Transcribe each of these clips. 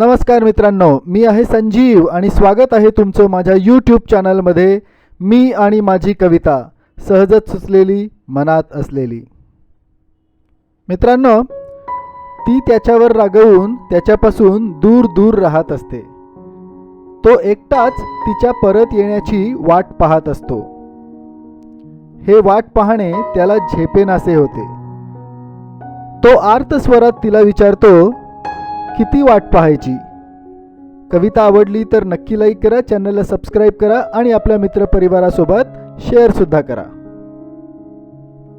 नमस्कार मित्रांनो मी आहे संजीव आणि स्वागत आहे तुमचं माझ्या यूट्यूब चॅनलमध्ये मी आणि माझी कविता सहजच सुचलेली मनात असलेली. मित्रांनो ती त्याच्यावर रागवून त्याच्यापासून दूर दूर राहत असते. तो एकटाच तिच्या परत येण्याची वाट पाहत असतो. हे वाट पाहणे त्याला झेपेनासे होते. तो आर्त स्वरात तिला विचारतो किती वाट पाहायची? कविता आवडली तर नक्की लाईक करा चॅनलला सबस्क्राईब करा आणि आपल्या मित्रपरिवारासोबत शेअरसुद्धा करा.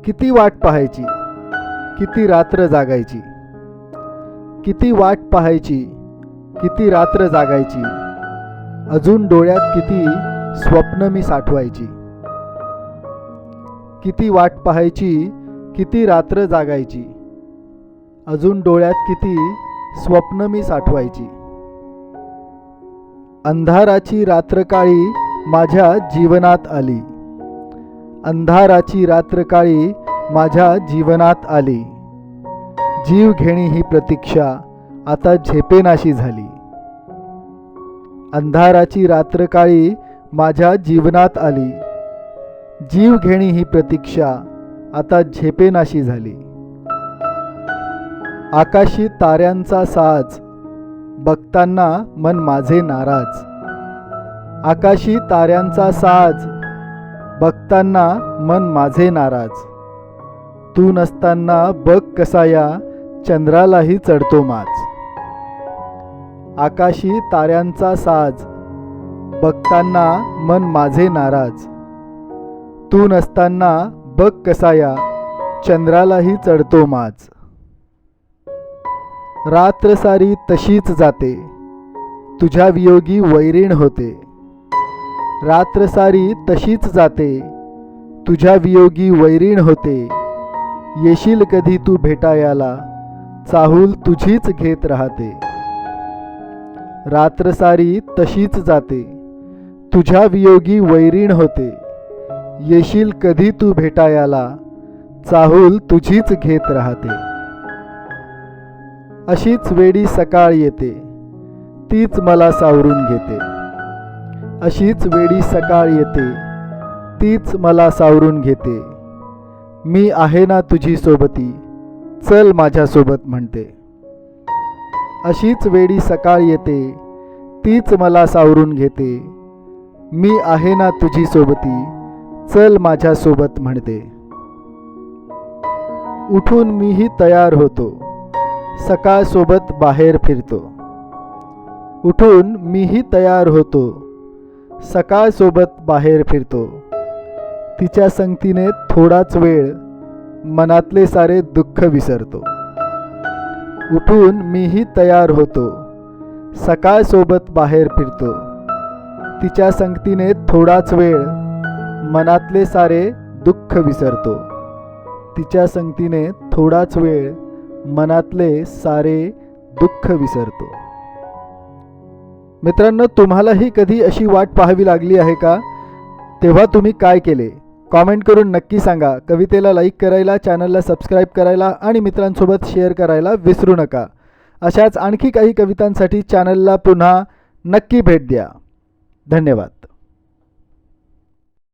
किती वाट पाहायची? किती रात्र जागायची? किती वाट पाहायची? किती रात्र जागायची? अजून डोळ्यात किती स्वप्न मी साठवायची? किती वाट पाहायची? किती रात्र जागायची? अजून डोळ्यात किती स्वप्न मी साठवायची. अंधाराची रात्रकाळी माझ्या जीवनात आली. अंधाराची रात्रकाळी माझ्या जीवनात आली. जीव घेणी ही प्रतीक्षा आता झेपेनाशी झाली. अंधाराची रात्रकाळी माझ्या जीवनात आली. जीव घेणी ही प्रतीक्षा आता झेपेनाशी झाली. आकाशी ताऱ्यांचा साज. बघताना मन माझे नाराज. आकाशी ताऱ्यांचा साज. बघताना मन माझे नाराज. तू नसताना बघ कसा या चंद्रालाही चढतो माज. आकाशी ताऱ्यांचा साज. बघताना मन माझे नाराज. तू नसताना बघ कसा या चंद्रालाही चढतो माज. रात्र सारी तशीच जाते. तुझ्या वियोगी वैरीण होते. रात्र सारी तशीच जाते. तुझ्या वियोगी वैरीण होते. येशील कधी तू भेटायाला? चाहूल तुझीच घेत राहते. रात्र सारी तशीच जाते. तुझ्या वियोगी वैरीण होते. येशील कधी तू भेटायाला? चाहूल तुझीच घेत राहते. अशीच वेडी सकाळ येते. तीच मला सावरून घेते. अशीच वेडी सकाळ येते. तीच मला सावरून घेते. मी आहे ना तुझी सोबती. चल माझ्यासोबत म्हणते. अशीच वेडी सकाळ येते. तीच मला सावरून घेते. मी आहे ना तुझी सोबती. चल माझ्यासोबत म्हणते. उठून मीही तयार होतो. सकाळसोबत बाहेर फिरतो. उठून मीही तयार होतो. सकाळसोबत बाहेर फिरतो. तिच्या संगतीने थोडाच वेळ मनातले सारे दुःख विसरतो. उठून मीही तयार होतो. सकाळसोबत बाहेर फिरतो. तिच्या संगतीने थोडाच वेळ मनातले सारे दुःख विसरतो. तिच्या संगतीने थोडाच वेळ मनातले सारे दुःख विसरतो. मित्रांनो तुम्हालाही कधी अशी वाट पाहावी लागली आहे का? तेव्हा तुम्ही काय केले? कॉमेंट करून नक्की सांगा. कवितेला लाईक करायला चॅनलला सबस्क्राईब करायला आणि मित्रांसोबत शेअर करायला विसरू नका. अशाच आणखी काही कवितांसाठी चॅनलला पुन्हा नक्की भेट द्या. धन्यवाद.